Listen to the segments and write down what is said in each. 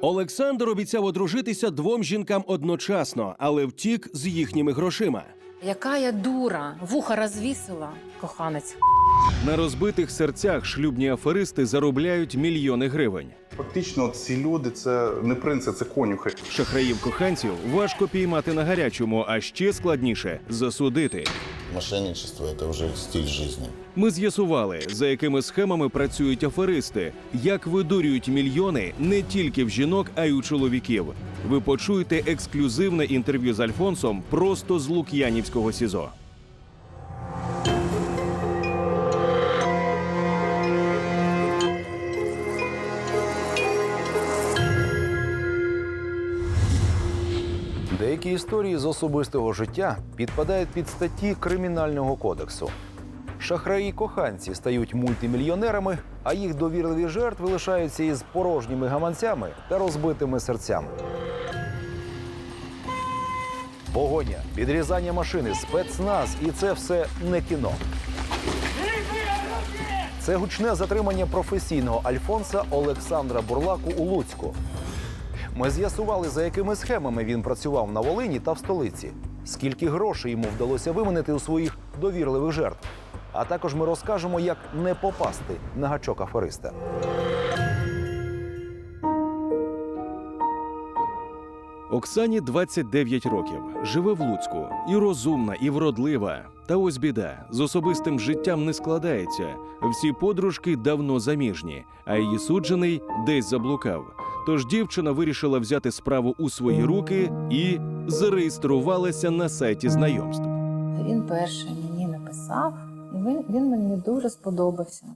Олександр обіцяв одружитися двом жінкам одночасно, але втік з їхніми грошима. Яка я дура, вуха розвісила, коханець. На розбитих серцях шлюбні аферисти заробляють мільйони гривень. Фактично, ці люди це не принци, це конюхи. Шахраїв коханців важко піймати на гарячому, а ще складніше засудити. Мошенничество – это уже стиль жизни. Ми з'ясували, за якими схемами працюють аферисти, як видурюють мільйони не тільки в жінок, а й у чоловіків. Ви почуєте ексклюзивне інтерв'ю з Альфонсом просто з Лук'янівського СІЗО. Деякі історії з особистого життя підпадають під статті Кримінального кодексу. Шахраї коханці стають мультимільйонерами, а їх довірливі жертви лишаються із порожніми гаманцями та розбитими серцями. Погоня, підрізання машини, спецназ і це все не кіно. Це гучне затримання професійного альфонса Олександра Бурлаку у Луцьку. Ми з'ясували, за якими схемами він працював на Волині та в столиці, скільки грошей йому вдалося виманити у своїх довірливих жертв. А також ми розкажемо, як не попасти на гачок афериста. Оксані 29 років, живе в Луцьку, і розумна, і вродлива. Та ось біда з особистим життям не складається. Всі подружки давно заміжні, а її суджений десь заблукав. Тож дівчина вирішила взяти справу у свої руки і зареєструвалася на сайті знайомств. Він перший мені написав, і він, він мені дуже сподобався.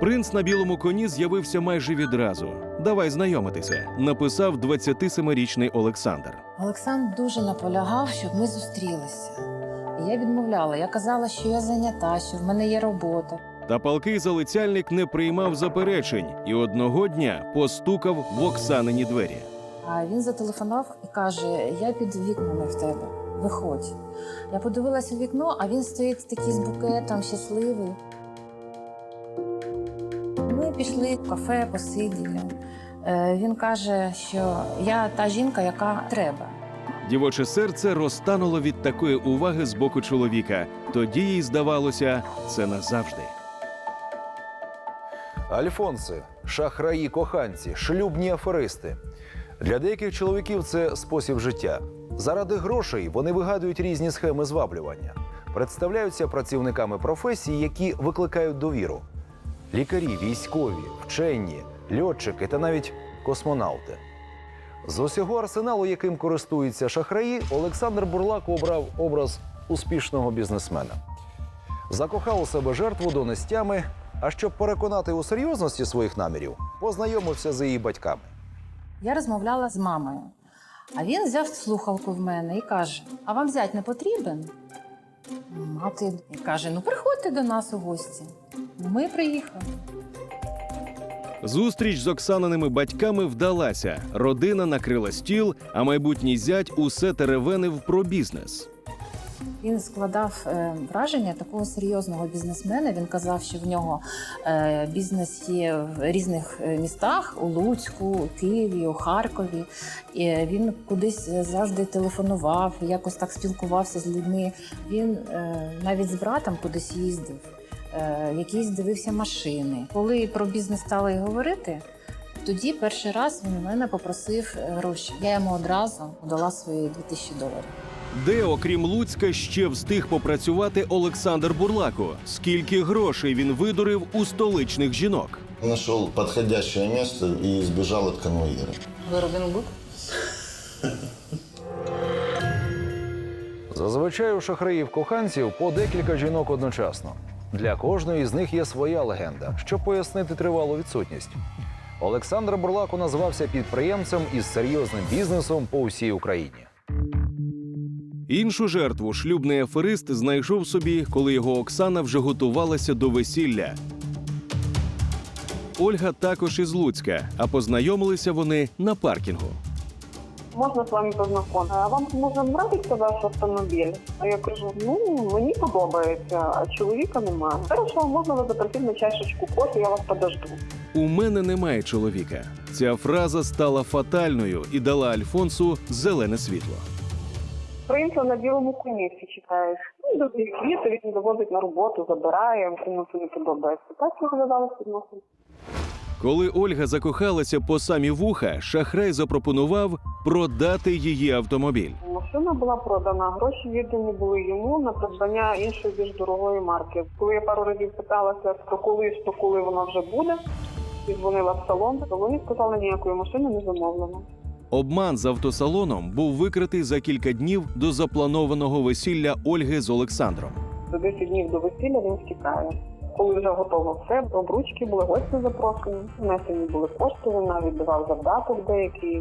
Принц на білому коні з'явився майже відразу. Давай знайомитися, написав 27-річний Олександр. Олександр дуже наполягав, щоб ми зустрілися. І я відмовляла. Я казала, що я зайнята, що в мене є робота. Та палкий залицяльник не приймав заперечень і одного дня постукав в Оксанині двері. А він зателефонував і каже: Я під вікнами в тебе. Виходь. Я подивилася у вікно, а він стоїть такий з букетом, щасливий. Ми пішли в кафе, посиділи. Е, Він каже, що я та жінка, яка треба. Дівоче серце розтануло від такої уваги з боку чоловіка. Тоді їй здавалося, це назавжди. Альфонси, шахраї коханці, шлюбні аферисти. Для деяких чоловіків це спосіб життя. Заради грошей вони вигадують різні схеми зваблювання, представляються працівниками професії, які викликають довіру: лікарі, військові, вчені, льотчики та навіть космонавти. З усього арсеналу, яким користуються шахраї, Олександр Бурлак обрав образ успішного бізнесмена. Закохав у себе жертву донестями, а щоб переконати у серйозності своїх намірів, познайомився з її батьками. Я розмовляла з мамою, а він взяв слухалку в мене і каже: А вам зять не потрібен? Мати і каже: Ну, приходьте до нас у гості. Ми приїхали. Зустріч з Оксаниними батьками вдалася. Родина накрила стіл, а майбутній зять усе теревенив про бізнес. Він складав е, враження такого серйозного бізнесмена. Він казав, що в нього е, бізнес є в різних е, містах у Луцьку, у Києві, у Харкові. І він кудись завжди телефонував, якось так спілкувався з людьми. Він навіть з братом кудись їздив, якийсь дивився машини. Коли про бізнес стали говорити. Тоді перший раз він у мене попросив гроші. Я йому одразу дала свої 2000 доларів. Де, окрім Луцька, ще встиг попрацювати Олександр Бурлако? Скільки грошей він видурив у столичних жінок? Нашел подходящее место и сбежал от конвоира. Ви Робін Гуд? Зазвичай у шахраїв коханців по декілька жінок одночасно. Для кожної з них є своя легенда, щоб пояснити тривалу відсутність. Олександр Бурлако назвався підприємцем із серйозним бізнесом по всій Україні. Іншу жертву шлюбний аферист знайшов собі, коли його Оксана вже готувалася до весілля. Ольга також із Луцька, а познайомилися вони на паркінгу. Можно с вами познакомиться? А вам може нравиться ваш автомобіль? А я кажу, ну мені подобається, а чоловіка немає. Хорошо, можна вас запросити на чашечку кофе, я вас подожду. У мене немає чоловіка. Ця фраза стала фатальною і дала Альфонсу зелене світло. Принца на білому коні всі чекають. Ну, до квіти він довозить на роботу, забирає, кому це не подобається. Так виглядали відносини. Коли Ольга закохалася по самі вуха, шахрай запропонував продати її автомобіль. Машина була продана, гроші віддані були йому на придбання іншої більш дорогої марки. Коли я пару разів питалася, про коли ж то коли вона вже буде, і дзвонила в салон, то вони сказали, ніякої машини не замовлено. Обман з автосалоном був викритий за кілька днів до запланованого весілля Ольги з Олександром. За 10 днів до весілля він втікає. Коли вже готово все, обручки були гості запрошені, внесені були кошти, він навіть давав завдаток деякий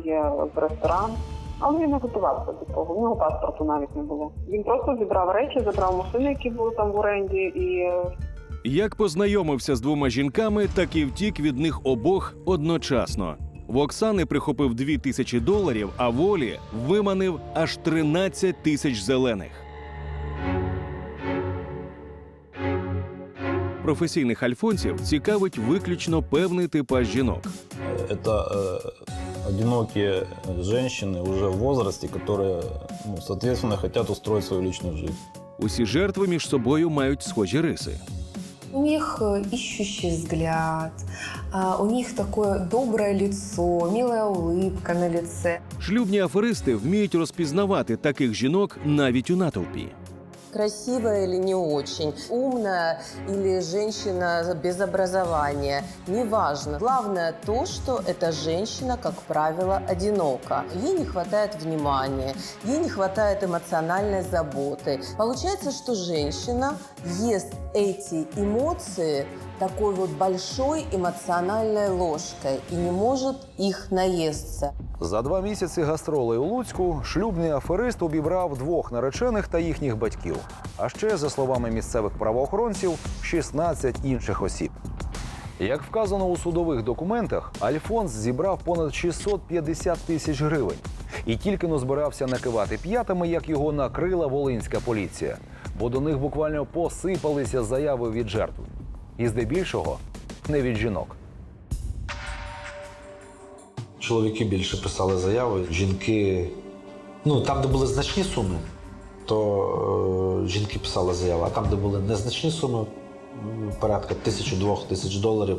в ресторан. Але він не готувався до того. У нього паспорту навіть не було. Він просто зібрав речі, забрав машини, які були там в оренді, і е, Як познайомився з двома жінками, так і втік від них обох одночасно. В Оксани прихопив дві тисячі доларів, а волі виманив аж 13 тисяч зелених. Професійних альфонсів цікавить виключно певний типаж жінок. Это э, одинокие женщины уже в возрасте, которые, ну, соответственно, хотят устроить свою личную жизнь. Усі жертви між собою мають схожі риси. У них э, ищущий взгляд, у них такое доброе лицо, милая улыбка на лице. Шлюбні аферисти вміють розпізнавати таких жінок навіть у натовпі красивая или не очень, умная или женщина без образования, неважно. Главное то, что эта женщина, как правило, одинока. Ей не хватает внимания, ей не хватает эмоциональной заботы. Получается, что женщина ест эти эмоции такой вот большой эмоциональной ложкой и не может их наесться. За два місяці гастролей у Луцьку шлюбний аферист обібрав двох наречених та їхніх батьків. А ще, за словами місцевих правоохоронців, 16 інших осіб. Як вказано у судових документах, Альфонс зібрав понад 650 тисяч гривень і тільки но збирався накивати п'ятами, як його накрила волинська поліція, бо до них буквально посипалися заяви від жертв. І здебільшого не від жінок. Чоловіки більше писали заяви, жінки. Ну, там, де були значні суми, то е, жінки писали заяви, а там, де були незначні суми, порядка тисячу-двох тисяч доларів,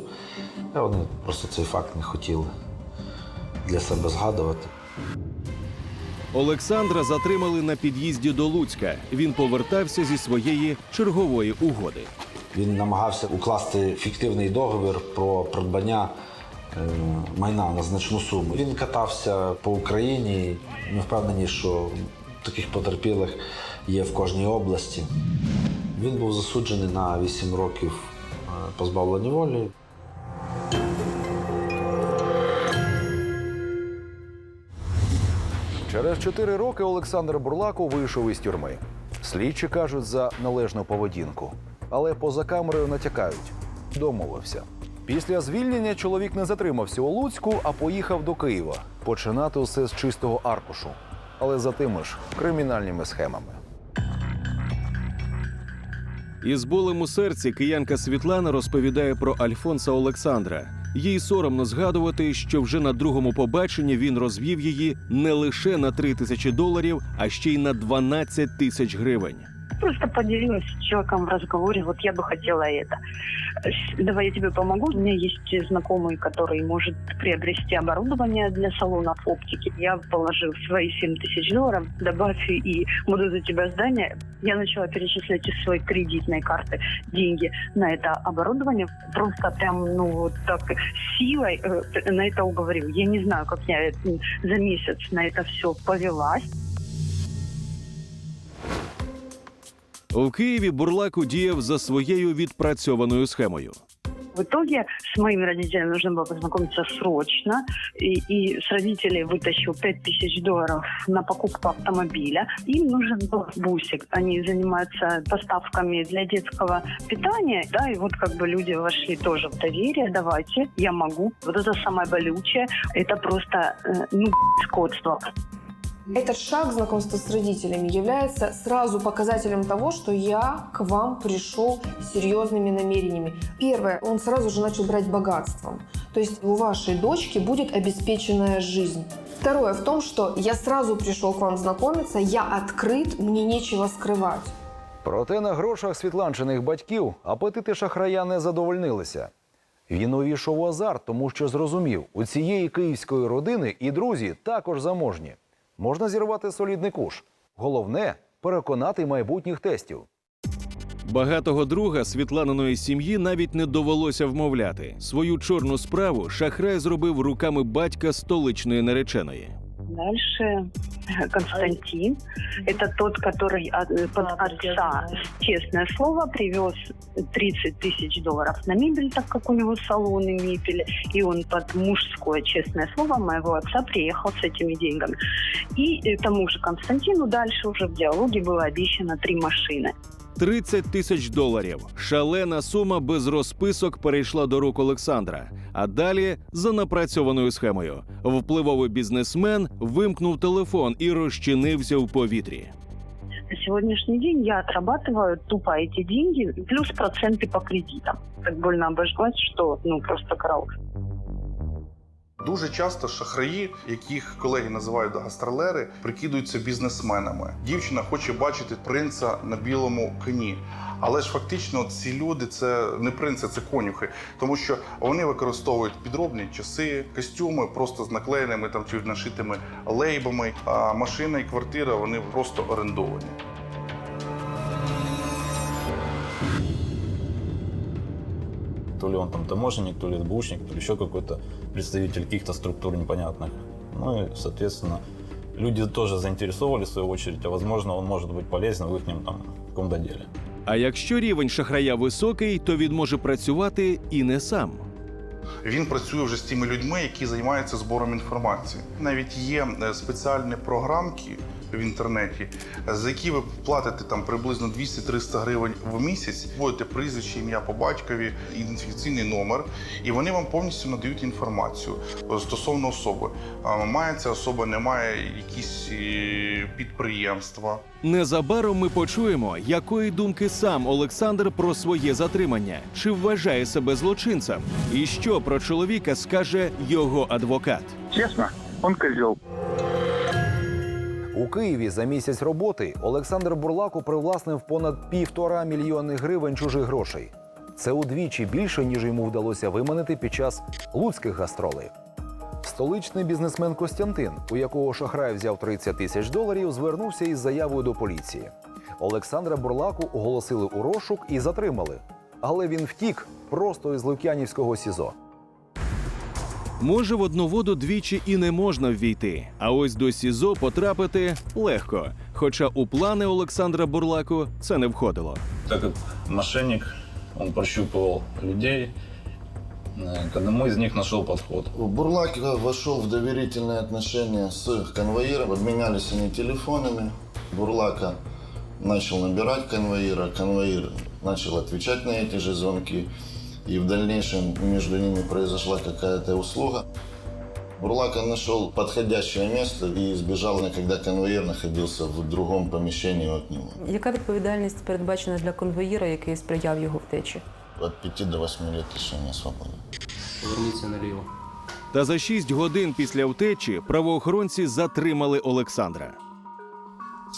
е, вони просто цей факт не хотіли для себе згадувати. Олександра затримали на під'їзді до Луцька. Він повертався зі своєї чергової угоди. Він намагався укласти фіктивний договір про придбання е, майна на значну суму. Він катався по Україні. Ми впевнені, що таких потерпілих є в кожній області. Він був засуджений на 8 років е, позбавлення волі. Через чотири роки Олександр Бурлако вийшов із тюрми. Слідчі кажуть за належну поведінку, але поза камерою натякають. Домовився. Після звільнення чоловік не затримався у Луцьку, а поїхав до Києва починати усе з чистого аркушу, але за тими ж кримінальними схемами. Із болем у серці киянка Світлана розповідає про Альфонса Олександра. Їй соромно згадувати, що вже на другому побаченні він розвів її не лише на 3 тисячі доларів, а ще й на 12 тисяч гривень. Просто поделилась с человеком в разговоре, вот я бы хотела это. Давай я тебе помогу. У меня есть знакомый, который может приобрести оборудование для салонов оптики. Я положил свои 7 тысяч долларов, добавь и буду за тебя здание. Я начала перечислять из своей кредитной карты деньги на это оборудование. Просто прям, ну, вот так силой э, на это уговорил. Я не знаю, как я за месяц на это все повелась. У Києві Бурлаку діяв за своєю відпрацьованою схемою. В итоге с моими родителями нужно было познакомиться срочно. И, и с родителей вытащил 5 тысяч долларов на покупку автомобиля. Им нужен был бусик. Они занимаются поставками для детского питания. Да, и вот как бы люди вошли тоже в доверие. Давайте, я могу. Вот это самое болючее. Это просто, э, ну, скотство. Этот шаг знакомства с родителями является сразу показателем того, что я к вам пришел с серьезными намерениями. Первое, он сразу же начал брать богатством. То есть у вашей дочки будет обеспеченная жизнь. Второе в том, что я сразу пришел к вам знакомиться, я открыт, мне нечего скрывать. Проте на грошах світланчиних батьків апетити шахрая не задовольнилися. Він увійшов у азарт, тому що зрозумів, у цієї київської родини і друзі також заможні. Можна зірвати солідний куш. Головне переконати майбутніх тестів. Багатого друга Світланиної сім'ї навіть не довелося вмовляти. Свою чорну справу шахрай зробив руками батька столичної нареченої. Дальше Константин. Это тот, который от, под отца, честное слово, привез 30 тысяч долларов на мебель, так как у него салоны мебели. И он под мужское честное слово моего отца приехал с этими деньгами. И э, тому же Константину дальше уже в диалоге было обещано три машины. 30 тисяч доларів. Шалена сума без розписок перейшла до рук Олександра. А далі за напрацьованою схемою. Впливовий бізнесмен вимкнув телефон і розчинився в повітрі. На сегодняшний день я отрабатываю тупо эти деньги, плюс проценты по кредитам. Так больно обожглась, что ну просто караул. Дуже часто шахраї, яких колеги називають гастролери, прикидуються бізнесменами. Дівчина хоче бачити принца на білому коні. Але ж фактично ці люди це не принци, це конюхи, тому що вони використовують підробні часи, костюми просто з наклеєними там чи нашитими лейбами. А машина і квартира вони просто орендовані. То ли он там таможенник, то ли СБУшник, то ли еще какой-то представитель каких-то структур непонятных. Ну и, соответственно, люди тоже заинтересовали в свою очередь, а возможно, он может быть полезен в их там каком-то деле. А якщо рівень шахрая високий, то він може працювати і не сам. Він працює вже з тими людьми, які займаються збором інформації. Навіть є е, спеціальні програмки в інтернеті, за які ви платите там приблизно 200-300 гривень в місяць, вводите прізвище, ім'я по батькові, ідентифікаційний номер, і вони вам повністю надають інформацію е, стосовно особи. Має ця особа, не має якісь е, підприємства. Незабаром ми почуємо, якої думки сам Олександр про своє затримання, чи вважає себе злочинцем, і що про чоловіка скаже його адвокат. Честно, он козел. У Києві за місяць роботи Олександр Бурлаку привласнив понад півтора мільйони гривень чужих грошей. Це удвічі більше, ніж йому вдалося виманити під час луцьких гастролей. Столичний бізнесмен Костянтин, у якого шахрай взяв 30 тисяч доларів, звернувся із заявою до поліції. Олександра Бурлаку оголосили у розшук і затримали. Але він втік просто із Лук'янівського СІЗО. Може, в одну воду двічі і не можна ввійти, а ось до СІЗО потрапити легко. Хоча у плани Олександра Бурлаку це не входило. Так как мошенник, он прощупывал людей, к одному из них нашел подход. Бурлак вошел в доверительные отношения с конвоиром, обменялись они телефонами. Бурлака начал набирать конвоира, конвоир начал отвечать на эти же звонки. И в дальнейшем между ними произошла какая-то услуга. Бурлака нашел подходящее место и сбежал, когда конвоир находился в другом помещении от него. Яка відповідальність передбачена для конвоїра, який сприяв його втечі? От 5 до 8 лет лишения свободы. Поверніться наліво. Та за шість годин після втечі правоохоронці затримали Олександра.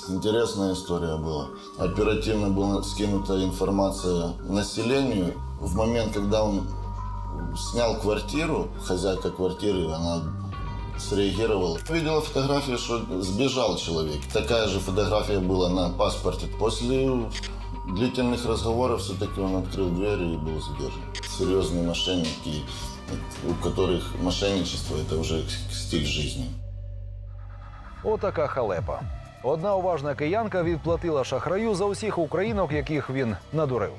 Интересная история была. Оперативно была скинута информация населению. В момент, когда он снял квартиру, хозяйка квартиры, она среагировала. Видела фотографию, что сбежал человек. Такая же фотография была на паспорте. После длительных разговоров все-таки он открыл двери и был задержан. Серьезные мошенники, у которых мошенничество – это уже стиль жизни. Отака халепа. Одна уважна киянка відплатила шахраю за усіх українок, яких він надурив.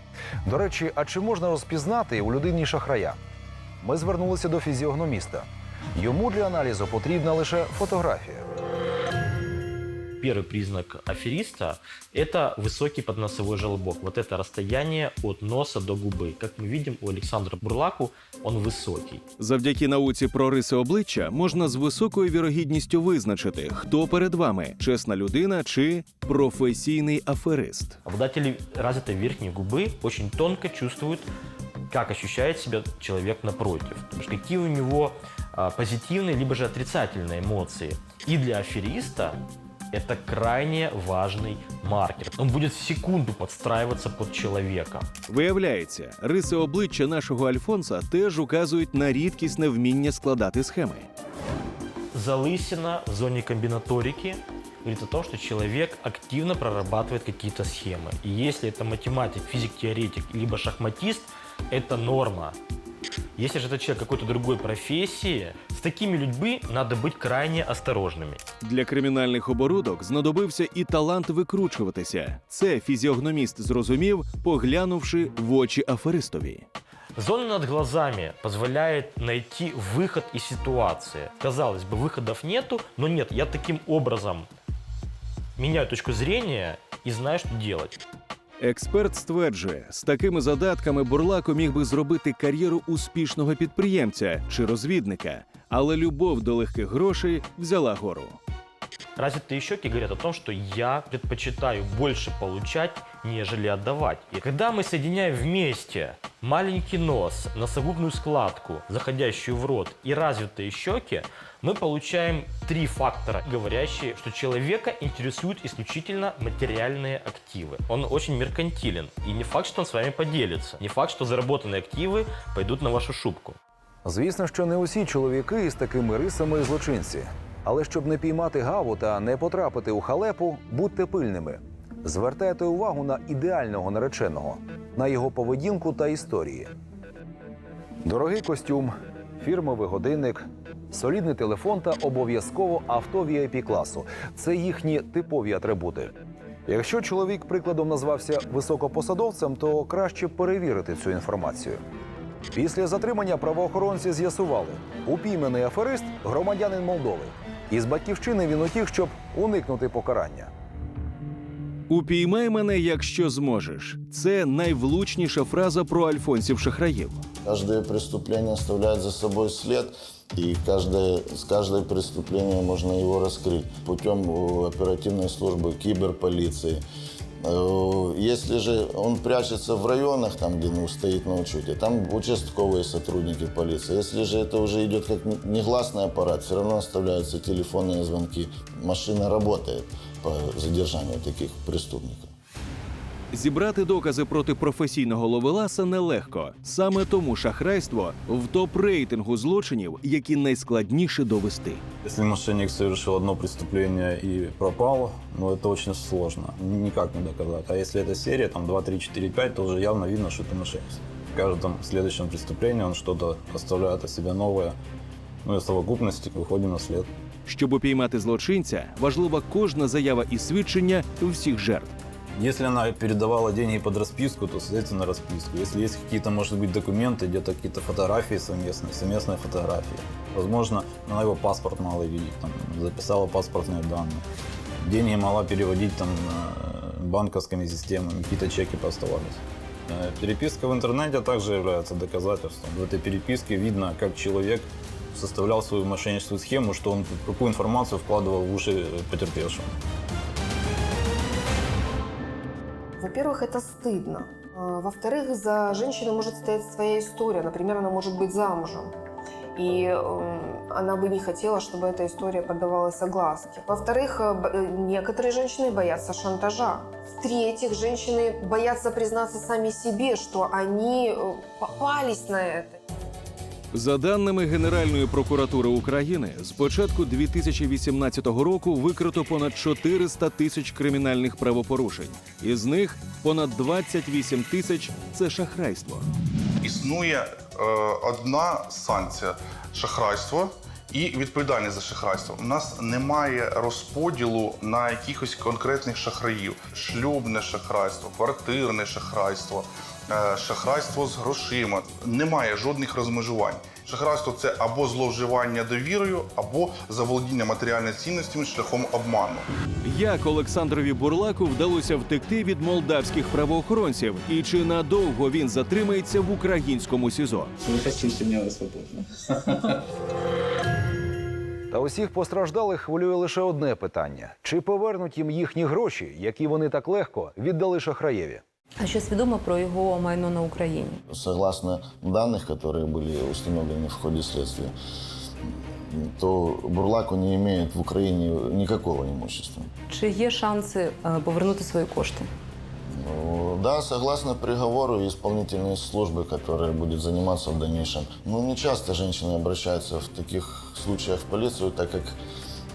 До речі, а чи можна розпізнати у людині шахрая? Ми звернулися до фізіогноміста. Йому для аналізу потрібна лише фотографія. Первый признак афериста – это высокий подносовой желобок. Вот это расстояние от носа до губы. Как мы видим, у Александра Бурлаку он высокий. Завдяки науці про риси обличчя можна з високою вірогідністю визначити, хто перед вами чесна людина чи професійний аферист. Обладатели развитой верхней губы очень тонко чувствуют, как ощущает себя человек напротив. То есть какие у него а, позитивные либо же отрицательные эмоции. И для афериста это крайне важный маркер. Он будет в секунду подстраиваться под человека. Виявляється, риси обличчя нашого Альфонса теж указують на рідкісне вміння складати схеми. Залысина в зоне комбинаторики говорит о том, что человек активно прорабатывает какие-то схемы. И если это математик, физик-теоретик, либо шахматист, это норма. Если же это человек какой-то другой профессии, с такими людьми надо быть крайне осторожными. Для кримінальних оборудок знадобився і талант викручуватися. Це фізіогноміст зрозумів, поглянувши в очі аферистові. Зона над глазами позволяет найти выход из ситуации. Казалось бы, выходов нету, но нет, я таким образом меняю точку зрения и знаю, что делать. Експерт стверджує, з такими задатками Бурлако міг би зробити кар'єру успішного підприємця чи розвідника, але любов до легких грошей взяла гору. Развитые щеки говорят о том, что я предпочитаю больше получать, нежели отдавать. И когда мы соединяем вместе маленький нос, носогубную складку, заходящую в рот и развитые щеки, мы получаем три фактора, говорящие, что человека интересуют исключительно материальные активы. Он очень меркантилен. И не факт, что он с вами поделится. Не факт, что заработанные активы пойдут на вашу шубку. Звісно, що не усі чоловіки із такими рисами злочинці. Але щоб не піймати гаву та не потрапити у халепу, будьте пильними. Звертайте увагу на ідеального нареченого, на його поведінку та історії. Дорогий костюм, фірмовий годинник, солідний телефон та обов'язково авто vip класу це їхні типові атрибути. Якщо чоловік прикладом назвався високопосадовцем, то краще перевірити цю інформацію. Після затримання правоохоронці з'ясували, упійманий аферист громадянин Молдови. Із батьківщини він утік, щоб уникнути покарання. Упіймай мене, якщо зможеш. Це найвлучніша фраза про альфонсів шахраїв. Каждое преступление оставляет за собой след, и каждое, с каждое преступление можно его раскрыть путем э, оперативной службы киберполиции. Э, Если же он прячется в районах, там, где ну, стоит на учете, там участковые сотрудники полиции. Если же это уже идет как негласный аппарат, все равно оставляются телефонные звонки. Машина работает по задержанию таких преступников. Зібрати докази проти професійного ловеласа нелегко. Саме тому шахрайство в топ-рейтингу злочинів, які найскладніше довести. Если мошенник совершил одно преступление и пропал, ну это очень сложно. Никак не доказать. А если это серия, там 2, 3, 4, 5, то уже явно видно, что это мошенничество. В каждом следующем преступлении он что-то оставляет о себе новое. Ну и в совокупности выходим на след. Щоб упіймати злочинця, важлива кожна заява і свідчення всіх жертв. Если она передавала деньги под расписку, то, соответственно, расписку. Если есть какие-то, может быть, документы, где-то какие-то фотографии совместные, совместные фотографии. Возможно, она его паспорт мало видеть, там, записала паспортные данные. Деньги могла переводить там э, банковскими системами, какие-то чеки поставались. Э, Переписка в интернете также является доказательством. В этой переписке видно, как человек составлял свою мошенническую схему, что он какую информацию вкладывал в уши потерпевшему. Во-первых, это стыдно. А, Во-вторых, за женщиной может стоять своя история. Например, она может быть замужем. И м, она бы не хотела, чтобы эта история поддавалась огласке. Во-вторых, э, э, некоторые женщины боятся шантажа. В-третьих, женщины боятся признаться сами себе, что они э, попались на это. За даними Генеральної прокуратури України, з початку 2018 року викрито понад 400 тисяч кримінальних правопорушень. Із них понад 28 тисяч це шахрайство. Існує е, одна санкція шахрайство і відповідальність за шахрайство. У нас немає розподілу на якихось конкретних шахраїв: шлюбне шахрайство, квартирне шахрайство, шахрайство з грошима. Немає жодних розмежувань. Шахрайство це або зловживання довірою, або заволодіння матеріальними цінностями шляхом обману. Як Олександрові Бурлаку вдалося втекти від молдавських правоохоронців, і чи надовго він затримається в українському СІЗО? Свободно? Та усіх постраждалих хвилює лише одне питання: чи повернуть їм їхні гроші, які вони так легко віддали шахраєві? А щось відомо про його майно на Україні? Согласно данных, которые были установлены в ходе следствия, то Бурлаку не имеет в Украине никакого имущества. Чи є шанси е, повернути свої кошти? Ну, Да, согласно приговору исполнительной службы, которая будет заниматься в дальнейшем. Ну, не часто женщины обращаются в таких случаях в полицию, так как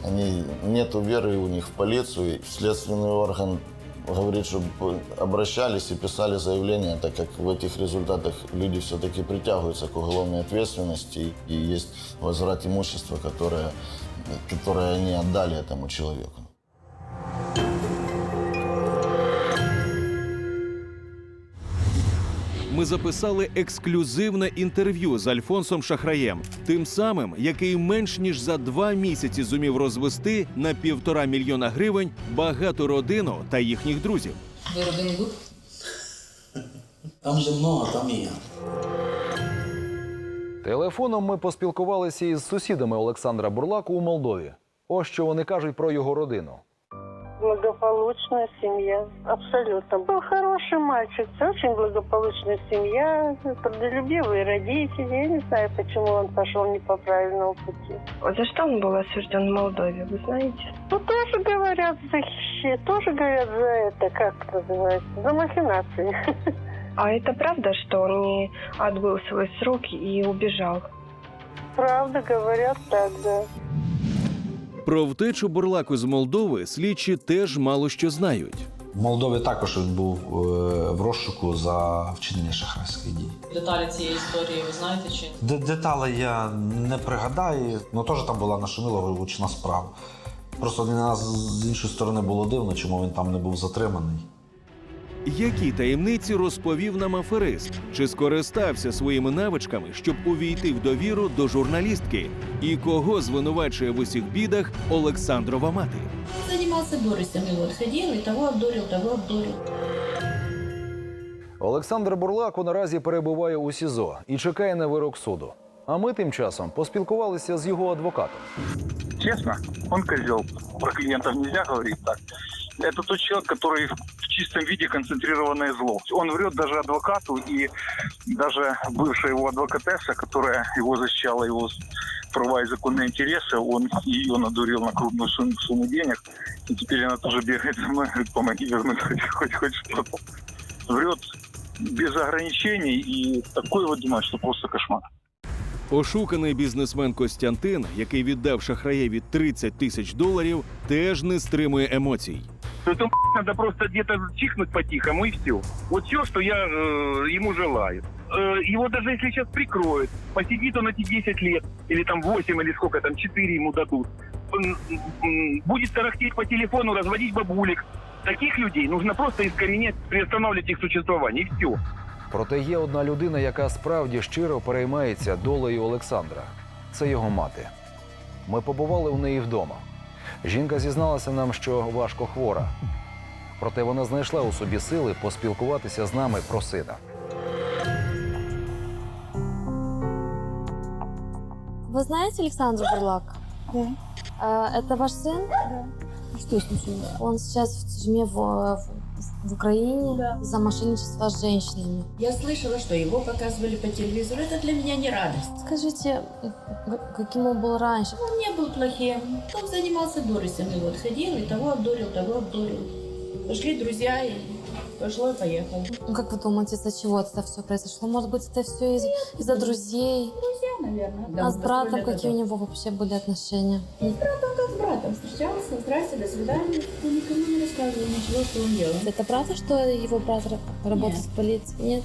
они, нету веры у них в полицию. И Следственный орган говорит, чтобы обращались и писали заявления, так как в этих результатах люди все-таки притягиваются к уголовной ответственности и есть возврат имущества, которое, которое они отдали этому человеку. Ми записали ексклюзивне інтерв'ю з Альфонсом Шахраєм, тим самим, який менш ніж за два місяці зумів розвести на півтора мільйона гривень багату родину та їхніх друзів. Ви родинний дух? Там же много, там и я. Телефоном ми поспілкувалися із сусідами Олександра Бурлаку у Молдові. Ось що вони кажуть про його родину. Благополучная семья, абсолютно. Был хороший мальчик, очень благополучная семья, трудолюбивые родители. Я не знаю, почему он пошел не по правильному пути. За что он был осужден в Молдове, вы знаете? Ну, тоже говорят за хищение, тоже говорят за это, как это называется, за махинации. А это правда, что он не отбыл свой срок и убежал? Правда, говорят так, да. Про втечу Бурлаку з Молдови слідчі теж мало що знають. В Молдові також він був е, в розшуку за вчинення шахрайських дій. Деталі цієї історії ви знаєте чи? Де- Деталі я не пригадаю, але теж там була нашуміла гучна справа. Просто для нас з іншої сторони було дивно, чому він там не був затриманий. Які таємниці розповів нам аферист? Чи скористався своїми навичками, щоб увійти в довіру до журналістки? І кого звинувачує в усіх бідах Олександрова мати? Занимался дуростями, вот ходил и того обдурил, того обдурил. Олександр Бурлаку наразі перебуває у СІЗО і чекає на вирок суду. А ми тим часом поспілкувалися з його адвокатом. Честно, он козел. Про клиентов нельзя говорить так. Это тот человек, который в чистом виде концентрированное зло. Он врет даже адвокату и даже бывшая его адвокатесса, которая его защищала, его права и законные интересы, он ее надурил на крупную сумму, сумму денег. И теперь она тоже бегает за мной, говорит, помоги вернуть хоть, хоть, хоть что-то. Врет без ограничений и такой вот, думаю, что просто кошмар. Ошуканий бізнесмен Костянтин, який віддав шахраєві 30 тисяч доларів, теж не стримує емоцій. Это надо просто где-то чихнуть по-тихому и все. Вот все, что я э, ему желаю. Э, его даже если сейчас прикроют, посидит он эти 10 лет, или там 8, или сколько там, 4 ему дадут, он м, будет тарахтеть по телефону, разводить бабулек. Таких людей нужно просто искоренять, приостанавливать их существование, и все. Проте є одна людина, яка справді щиро переймається долею Олександра. Це його мати. Ми побували у неї вдома. Жінка зізналася нам, що важко хвора. Проте вона знайшла у собі сили поспілкуватися з нами про сина. Вы знаете Александра Бурлак? Да. это ваш сын? Да. Что случилось? Он сейчас в тюрьме в, в, в Украине за мошенничество с женщинами. Я слышала, что его показывали по телевизору. Это для меня не радость. Скажите, г- каким он был раньше? Он не был плохим. Он занимался дуростями, вот ходил и того обдурил, того обдурил. Пошли друзья и пошло и поехало. Ну, как вы думаете, из-за чего это все произошло? Может быть, это все из- из-за друзей? Друзья, наверное. а с братом какие у него вообще были отношения? С братом как с братом. Встречался, здрасте, до свидания. Он никому не рассказывал ничего, что он делал. Это правда, что его брат ра- работает Нет. в полиции? Нет?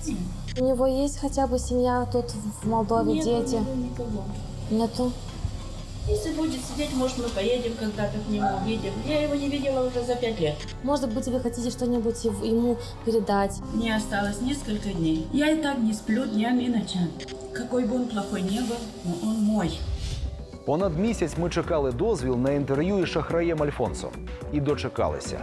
У него есть хотя бы семья тут в Молдове, Нет, дети? не было никого. Нету? Если будет сидеть, может, мы поедем когда-то к нему, увидим. Я его не видела уже за пять лет. Может быть, вы хотите что-нибудь ев- ему передать? Мне осталось несколько дней. Я и так не сплю днями и ночами. Какой бы он плохой не был, но он мой. Понад місяць ми чекали дозвіл на інтерв'ю із шахраєм Альфонсо. І дочекалися.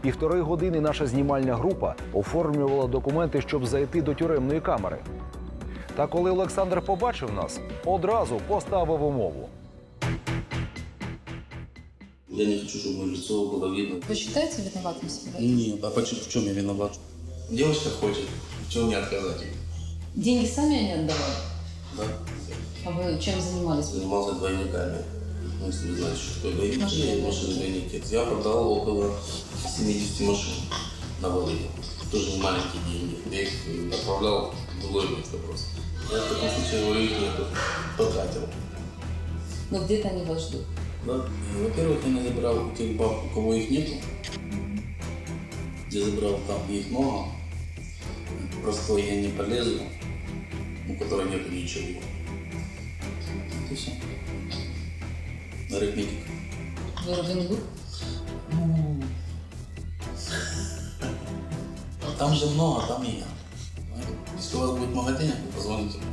Півтори години наша знімальна група оформлювала документи, щоб зайти до тюремної камери. Та коли Олександр побачив нас, одразу поставив умову. Я не хочу, чтобы мое лицо было видно. Ви считаєте виноватим себе? Нет, а почему, в чем я виноват? Девочка хочет, в чем мне отказать ей? Деньги самі не віддавали? Да? А ви чим займалися? Занимался двойниками. Ну, если вы знаете, что такое двойники, Машины. машины двойники. Я продал около 70 машин на Волыне. Тоже не маленькие деньги. Я их э, отправлял в другое место просто. Я в таком случае говорю, их нету. Потратил. Ну где-то они вас ждут. Да? И, Во-первых, я не забрал у тех баб, у кого их нету. Я забрал там, где их много. Просто я не полезу, у которой нету ничего. Вот и все. Арифметика. Ви Робін Гуд? Там же много, там и я. Если у вас будет магазин, вы позвоните мне.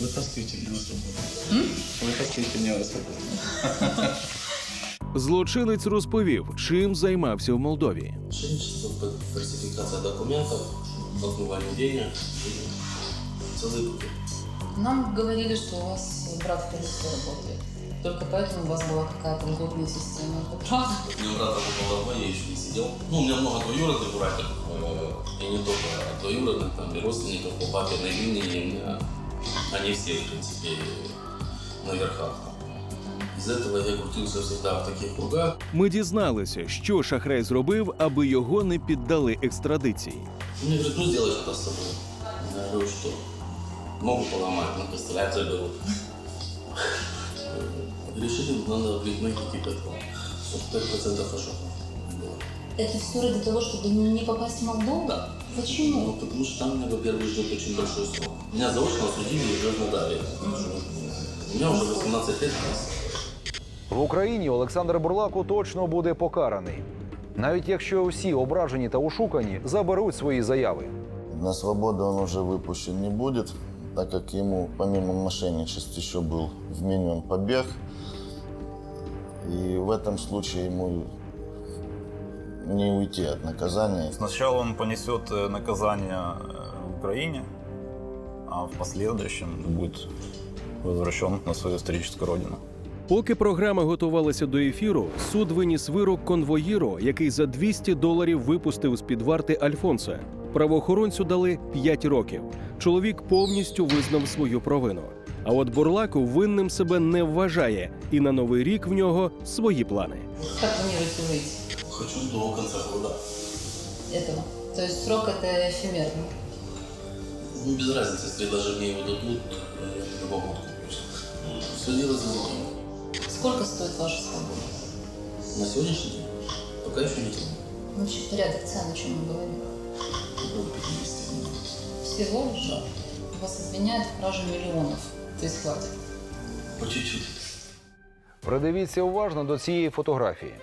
Вытаскивайте меня на свободу. Вытаскивайте меня на свободу. Злочинець розповів, чим займався в Молдові. Мошенничество, фальсификация документов, отмывание денег и целый пакет. Нам говорили, что у вас брат в полиции работает. Только поэтому у вас была какая-то льготная система. Это правда? У меня брата был головой, я еще не сидел. Ну, у меня много двоюродных братьев, э, и не только двоюродных, там, и родственников по папиной линии. и у меня они все, в принципе, на верхах. Из этого я крутился всегда в таких кругах. Ми дізналися, що шахрай зробив, аби його не піддали екстрадиції. Мне говорят, ну сделай что-то с собой. Я говорю, что? Ногу поломать, ну пистолет заберут. Решили, надо облить ноги кипятком. Чтобы 5% ошибок было. Это все ради того, чтобы не попасть в Молдову? Да. Почему? Ну, потому что там меня, во-первых, ждет очень большой срок. Меня заочно осудили и уже дали. У меня уже 18 лет. В Україні Олександр Бурлаку точно буде покараний. Навіть якщо усі ображені та ошукані заберуть свої заяви. На свободу он уже выпущен не будет, так как ему помимо мошенничеств еще был вменен побег. И в этом случае ему не уйти от наказания. Сначала он понесет э, наказание э, в Украине, а в последующем будет возвращен на свою историческую родину. Поки програма готувалася до ефіру, суд виніс вирок конвоїру, який за 200 доларів випустив з під варти Альфонса. Правоохоронцю дали 5 років. Чоловік повністю визнав свою провину. А от Бурлаку винним себе не вважає, і на новий рік в нього свої плани. Как планируете выйти Хочу до конца года. этого? То есть срок это эфемерный. Ну, без разницы, если даже мне его дадут, э, я по-любому откуплюсь. Все дело за деньги. Сколько стоит ваша свобода? На сегодняшний день пока еще не знаю. Ну, Вообще порядок цен, о чем мы говорим. Около 50. Всего лишь вас обвиняют в краже миллионов. То есть хватит. По чуть-чуть. Придивіться уважно до цієї фотографії.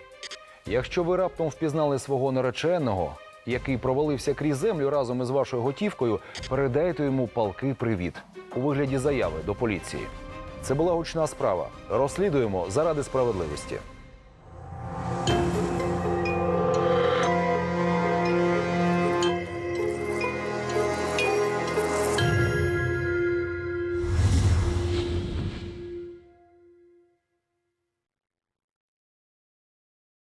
Якщо ви раптом впізнали свого нареченого, який провалився крізь землю разом із вашою готівкою, передайте йому палкий привіт у вигляді заяви до поліції. Це була гучна справа. Розслідуємо заради справедливості.